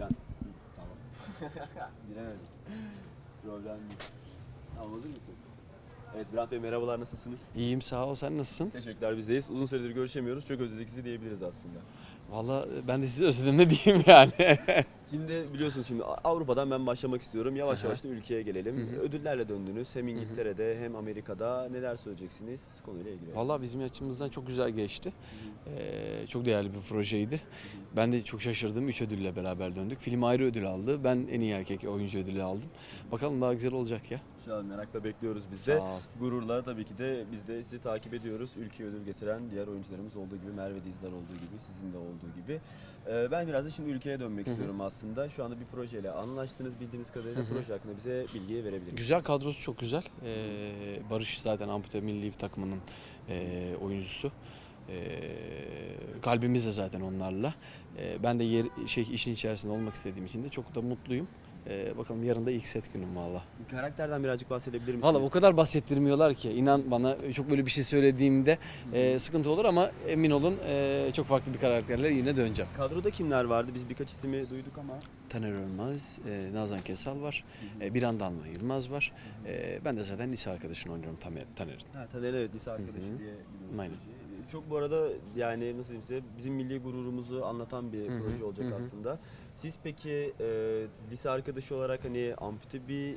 Yani, tamam. Bilemedim. Problem değil. Tamam hazır mısın? Evet Bülent Bey merhabalar nasılsınız? İyiyim sağ ol sen nasılsın? Teşekkürler bizdeyiz. Uzun süredir görüşemiyoruz. Çok özledik sizi diyebiliriz aslında. Valla ben de sizi özledim ne diyeyim yani. Şimdi biliyorsunuz şimdi Avrupa'dan ben başlamak istiyorum. Yavaş yavaş da ülkeye gelelim. Ödüllerle döndünüz. Hem İngiltere'de hem Amerika'da. Neler söyleyeceksiniz konuyla ilgili? Valla bizim açımızdan çok güzel geçti. Ee, çok değerli bir projeydi. Ben de çok şaşırdım. Üç ödülle beraber döndük. Film ayrı ödül aldı. Ben en iyi erkek oyuncu ödülü aldım. Bakalım daha güzel olacak ya. Şu an merakla bekliyoruz biz de. Sağ ol. Gururla tabii ki de biz de sizi takip ediyoruz. Ülkeye ödül getiren diğer oyuncularımız olduğu gibi, Merve Dizler olduğu gibi, sizin de olduğu gibi. Ee, ben biraz da şimdi ülkeye dönmek istiyorum aslında. Şu anda bir projeyle anlaştınız bildiğimiz kadarıyla. Proje hakkında bize bilgi verebilir misiniz? Güzel kadrosu çok güzel. Ee, Barış zaten Ampute Milli takımının e, oyuncusu. Ee, kalbimiz de zaten onlarla. Ee, ben de yer, şey işin içerisinde olmak istediğim için de çok da mutluyum. Ee, bakalım yarın da ilk set günüm valla. Karakterden birazcık bahsedebilir misiniz? Valla o kadar bahsettirmiyorlar ki inan bana çok böyle bir şey söylediğimde e, sıkıntı olur ama emin olun e, çok farklı bir karakterle yine döneceğim. Kadroda kimler vardı? Biz birkaç ismi duyduk ama. Taner Ölmez, e, Nazan Kesal var, e, Biran Dalma Yılmaz var. E, ben de zaten lise arkadaşını oynuyorum Tamer, Taner'in. Ha, Taner evet lise arkadaşı Hı hı. diye biliyoruz. Aynen. Çok bu arada yani nasıl diyeyim size bizim milli gururumuzu anlatan bir Hı hı, proje olacak hı hı. aslında. Siz peki e, lise arkadaşı olarak hani ampute bir e,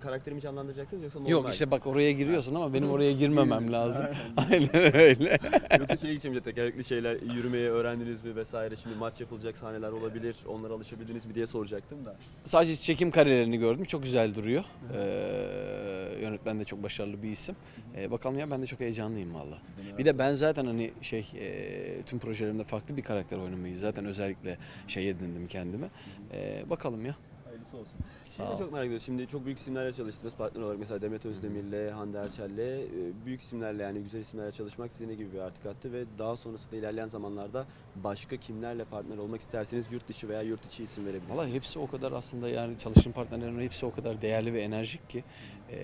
karakterimi canlandıracaksınız yoksa normal? Yok işte bak oraya giriyorsun ama benim oraya girmemem Girme. lazım. Aynen öyle. Yoksa şey geçeyim tekerlekli şeyler yürümeyi öğrendiniz mi vesaire şimdi maç yapılacak sahneler olabilir onlara alışabildiniz mi diye soracaktım da. Sadece çekim karelerini gördüm. Çok güzel duruyor. Ee, yönetmen de çok başarılı bir isim. Ee, bakalım ya ben de çok heyecanlıyım valla. Bir de ben zaten hani şey e, tüm projelerimde farklı bir karakter oynamayı zaten özellikle şey edindim kendime. Ee, bakalım ya. Hayırlısı olsun. De ol. çok merak ediyorum. Şimdi çok büyük isimlerle çalıştınız partner olarak. Mesela Demet Özdemir'le, Hande Erçel'le. e, Büyük isimlerle yani güzel isimlerle çalışmak size ne gibi bir artık attı ve daha sonrasında ilerleyen zamanlarda başka kimlerle partner olmak isterseniz yurt dışı veya yurt içi isim verebilirsiniz. Valla hepsi o kadar aslında yani çalıştığım partnerlerin hepsi o kadar değerli ve enerjik ki ee,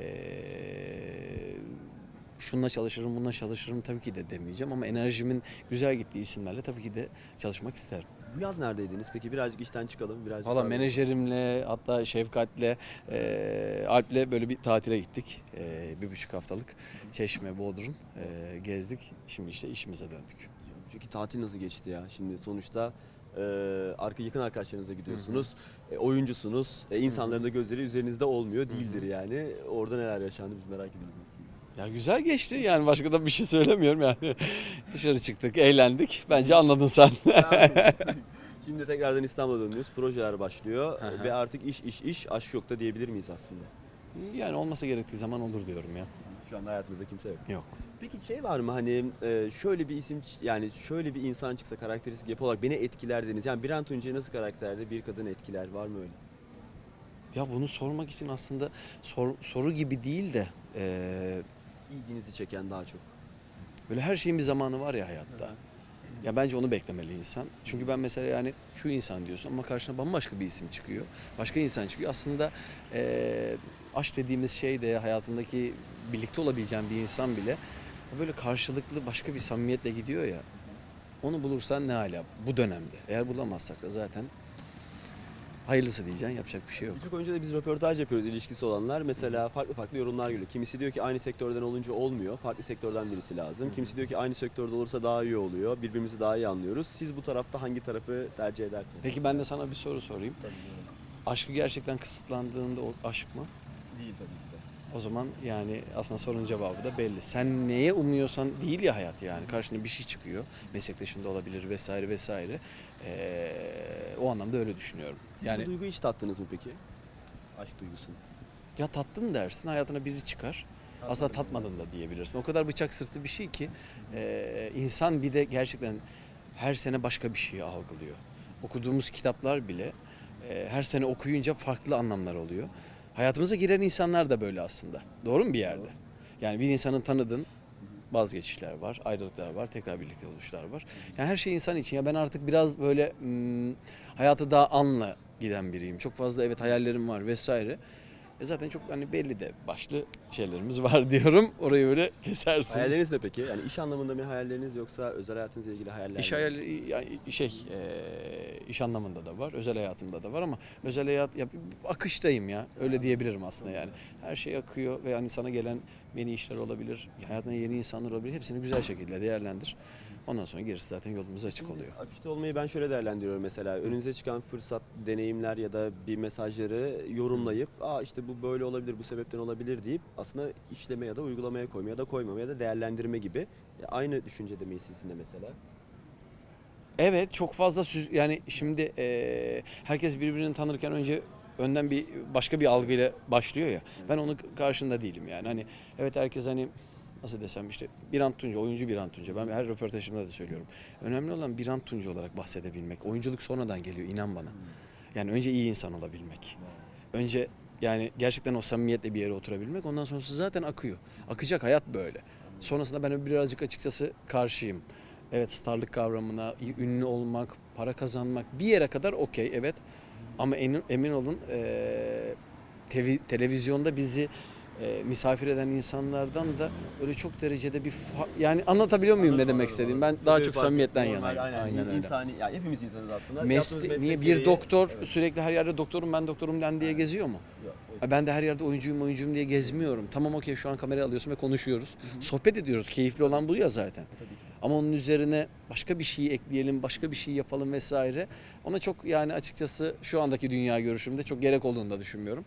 şununla çalışırım, bununla çalışırım tabii ki de demeyeceğim ama enerjimin güzel gittiği isimlerle tabii ki de çalışmak isterim. Bu yaz neredeydiniz? Peki birazcık işten çıkalım. Birazcık Valla menajerimle hatta Şefkat'le e, Alp'le böyle bir tatile gittik. E, bir buçuk haftalık Çeşme, Bodrum e, gezdik. Şimdi işte işimize döndük. Peki tatil nasıl geçti ya? Şimdi sonuçta e, arka yakın arkadaşlarınızla gidiyorsunuz. E, oyuncusunuz. E, insanların da gözleri üzerinizde olmuyor değildir yani. Orada neler yaşandı biz merak ediyoruz aslında. Ya güzel geçti yani başka da bir şey söylemiyorum yani. Dışarı çıktık, eğlendik. Bence anladın sen. Şimdi tekrardan İstanbul'a dönüyoruz. Projeler başlıyor ve artık iş iş iş aşk yok da diyebilir miyiz aslında? yani olması gerektiği zaman olur diyorum ya. Şu anda hayatımızda kimse yok. Yok. Peki şey var mı hani e, şöyle bir isim yani şöyle bir insan çıksa karakteristik yapı olarak beni etkiler deniz. Yani Birant Tuncay nasıl karakterde bir kadın etkiler var mı öyle? Ya bunu sormak için aslında sor- soru gibi değil de e, İlginizi çeken daha çok. Böyle her şeyin bir zamanı var ya hayatta. Ya bence onu beklemeli insan. Çünkü ben mesela yani şu insan diyorsun ama karşına bambaşka bir isim çıkıyor. Başka insan çıkıyor. Aslında eee aşk dediğimiz şey de hayatındaki birlikte olabileceğin bir insan bile böyle karşılıklı başka bir samimiyetle gidiyor ya. Onu bulursan ne hala bu dönemde. Eğer bulamazsak da zaten hayırlısı diyeceksin yapacak bir şey yok. Birçok oyuncu da biz röportaj yapıyoruz ilişkisi olanlar. Mesela farklı farklı yorumlar geliyor. Kimisi diyor ki aynı sektörden olunca olmuyor. Farklı sektörden birisi lazım. Kimisi diyor ki aynı sektörde olursa daha iyi oluyor. Birbirimizi daha iyi anlıyoruz. Siz bu tarafta hangi tarafı tercih edersiniz? Peki ben de sana bir soru sorayım. Tabii Aşkı gerçekten kısıtlandığında o aşk mı? Değil tabii de. O zaman yani aslında sorunun cevabı da belli. Sen neye umuyorsan değil ya hayat yani. Karşına bir şey çıkıyor. Meslektaşında olabilir vesaire vesaire. Ee, o anlamda öyle düşünüyorum. Siz yani bu duyguyu hiç tattınız mı peki? Aşk duygusunu. ya tattın dersin hayatına biri çıkar. Aslında tatmadın da diyebilirsin. O kadar bıçak sırtı bir şey ki e, insan bir de gerçekten her sene başka bir şey algılıyor. Okuduğumuz kitaplar bile e, her sene okuyunca farklı anlamlar oluyor. Hayatımıza giren insanlar da böyle aslında. Doğru mu bir yerde? Yani bir insanın tanıdığın vazgeçişler var, ayrılıklar var, tekrar birlikte oluşlar var. Yani her şey insan için. Ya ben artık biraz böyle hmm, hayatı daha anla giden biriyim. Çok fazla evet hayallerim var vesaire. E zaten çok hani belli de başlı şeylerimiz var diyorum. Orayı öyle kesersin. Hayalleriniz ne peki? Yani iş anlamında mı hayalleriniz yoksa özel hayatınızla ilgili hayaller İş mi? hayali yani şey e, iş anlamında da var, özel hayatımda da var ama özel hayat ya, akıştayım ya. Öyle diyebilirim aslında yani. Her şey akıyor ve hani sana gelen yeni işler olabilir, hayatına yeni insanlar olabilir. Hepsini güzel şekilde değerlendir. Ondan sonra gerisi zaten yolumuz açık oluyor. Akışta olmayı ben şöyle değerlendiriyorum mesela. Önünüze çıkan fırsat, deneyimler ya da bir mesajları yorumlayıp aa işte bu böyle olabilir, bu sebepten olabilir deyip aslında işleme ya da uygulamaya koyma ya da koymama ya da değerlendirme gibi. Ya Aynı düşüncede miyiz sizin de mesela? Evet çok fazla süz, yani şimdi e, herkes birbirini tanırken önce önden bir başka bir algıyla başlıyor ya. Ben onun karşında değilim yani. Hani evet herkes hani nasıl desem işte Birant Tunca, oyuncu Birant Tunca. Ben her röportajımda da söylüyorum. Önemli olan Birant Tunca olarak bahsedebilmek. Oyunculuk sonradan geliyor inan bana. Yani önce iyi insan olabilmek. Önce yani gerçekten o samimiyetle bir yere oturabilmek. Ondan sonrası zaten akıyor. Akacak hayat böyle. Sonrasında ben birazcık açıkçası karşıyım. Evet starlık kavramına, ünlü olmak, para kazanmak bir yere kadar okey evet. Ama emin, emin olun eee, tevi- televizyonda bizi eee, misafir eden insanlardan da öyle çok derecede bir yani anlatabiliyor muyum ne demek istediğim? Ben daha çok samimiyetten yanayım. Aynen, Aynen öyle. insani, ya hepimiz insanız aslında. Mesle- niye bir doktor Evet. sürekli her yerde doktorum ben doktorum den diye geziyor mu? Yok, Ben de her yerde oyuncuyum oyuncuyum diye gezmiyorum. Tamam okey şu an kamerayı alıyorsun ve konuşuyoruz. Sohbet ediyoruz. Keyifli olan bu ya zaten. Tabii ki. Ama onun üzerine başka bir şey ekleyelim, başka bir şey yapalım vesaire. Ona çok yani açıkçası şu andaki dünya görüşümde çok gerek olduğunu da düşünmüyorum.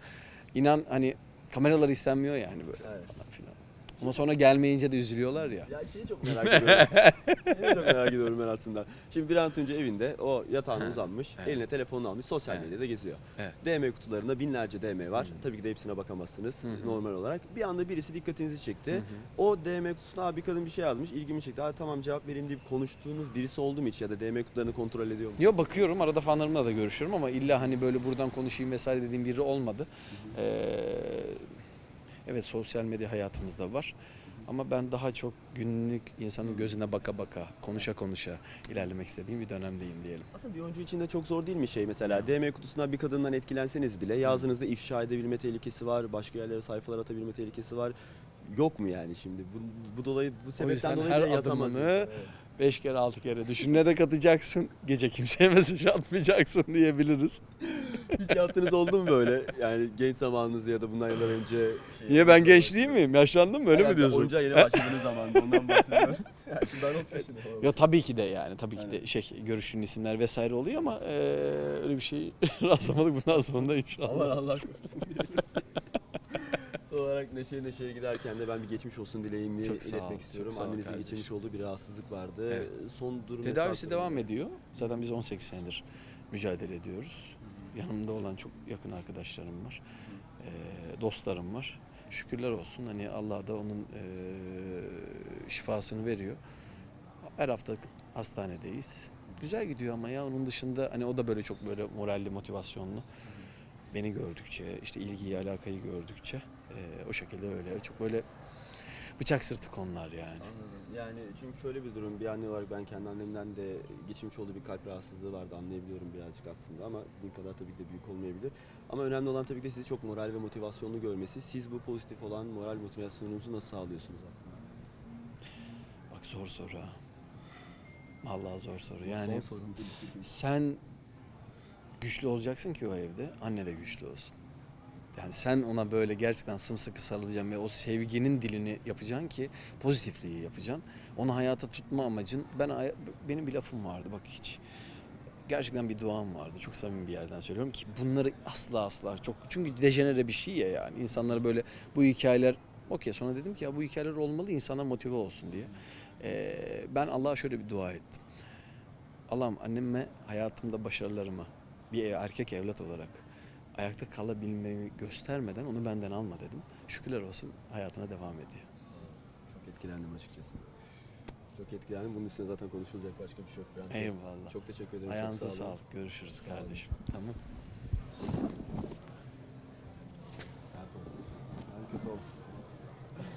İnan hani kameralar istenmiyor yani böyle Evet. falan filan. Ama sonra gelmeyince de üzülüyorlar ya. Ya şeyi çok merak ediyorum. şeyi çok merak ediyorum ben aslında. Şimdi bir an önce evinde o yatağına uzanmış, eline telefonunu almış, sosyal medyada geziyor. Evet. DM kutularında binlerce DM var. Tabii ki de hepsine bakamazsınız normal olarak. Bir anda birisi dikkatinizi çekti. O DM kutusuna "Aa, bir kadın bir şey yazmış, ilgimi çekti. Aa, tamam cevap vereyim deyip konuştuğunuz birisi oldu mu hiç ya da DM kutularını kontrol ediyor mu? Yo bakıyorum arada fanlarımla da görüşüyorum ama illa hani böyle buradan konuşayım vesaire dediğim biri olmadı. Ee, evet sosyal medya hayatımızda var. Ama ben daha çok günlük insanın gözüne baka baka, konuşa konuşa ilerlemek istediğim bir dönemdeyim diyelim. Aslında bir oyuncu için de çok zor değil mi şey mesela DM kutusuna bir kadından etkilenseniz bile yazdığınızda ifşa edebilme tehlikesi var, başka yerlere sayfalar atabilme tehlikesi var. Yok mu yani şimdi? Bu, bu dolayı bu sebepten yüzden dolayı her bile adımını- Evet. Beş kere altı kere düşünerek atacaksın. Gece kimseye mesaj atmayacaksın diyebiliriz. Hiç yaptığınız oldu mu böyle? Yani genç zamanınızda ya da bundan yıllar önce. şey- Niye ben genç değil miyim? Yaşlandım mı? Öyle mi Herhalde diyorsun? Oyuncağa yeni başladığınız zaman ondan bahsediyorum. yani şimdi ben 30 yaşındayım. Yo tabii ki de yani tabii ki de şey görüştüğün isimler vesaire oluyor ama eee, öyle bir şey rastlamadık bundan sonra da inşallah. Aman Allah korusun olarak neşe neşeye giderken de ben bir geçmiş olsun dileğimi Çok ol, iletmek çok istiyorum. ol Annenizin kardeşim. geçirmiş olduğu bir rahatsızlık vardı. Evet. Son durum Tedavisi devam ediyor. Zaten biz 18 senedir mücadele ediyoruz. Yanımda olan çok yakın arkadaşlarım var. Eee, dostlarım var. Şükürler olsun hani Allah da onun eee, şifasını veriyor. Her hafta hastanedeyiz. Güzel gidiyor ama ya onun dışında hani o da böyle çok böyle moralli, motivasyonlu. Beni gördükçe, işte ilgiyi, alakayı gördükçe o şekilde öyle çok böyle bıçak sırtı konular yani. Anladım. Yani çünkü şöyle bir durum, bir anne olarak ben kendi annemden de geçirmiş olduğu bir kalp rahatsızlığı vardı anlayabiliyorum birazcık aslında ama sizin kadar tabii ki de büyük olmayabilir. Ama önemli olan tabii ki de sizi çok moral ve motivasyonlu görmesi. Siz bu pozitif olan moral motivasyonunuzu nasıl sağlıyorsunuz aslında? Bak zor soru ha. Vallahi zor soru. Yani Son değil. sen güçlü olacaksın ki o evde, anne de güçlü olsun. Yani sen ona böyle gerçekten sımsıkı sarılacaksın ve o sevginin dilini yapacaksın ki pozitifliği yapacaksın. Onu hayata tutma amacın, ben benim bir lafım vardı bak hiç. Gerçekten bir duam vardı. Çok samimi bir yerden söylüyorum ki bunları asla asla çok çünkü dejenere bir şey ya yani. İnsanlara böyle bu hikayeler okey sonra dedim ki ya bu hikayeler olmalı insanlar motive olsun diye. Ee, ben Allah'a şöyle bir dua ettim. Allah'ım anneme hayatımda başarılarımı bir erkek evlat olarak ayakta kalabilmemi göstermeden onu benden alma dedim. Şükürler olsun hayatına devam ediyor. Çok etkilendim açıkçası. Çok etkilendim. Bunun üstüne zaten konuşulacak başka bir şey yok. Bey. Eyvallah. Çok teşekkür ederim. Ayağınıza çok sağ olun. sağlık. Görüşürüz Sağ olun. kardeşim. Tamam.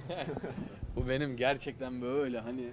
Bu benim gerçekten böyle hani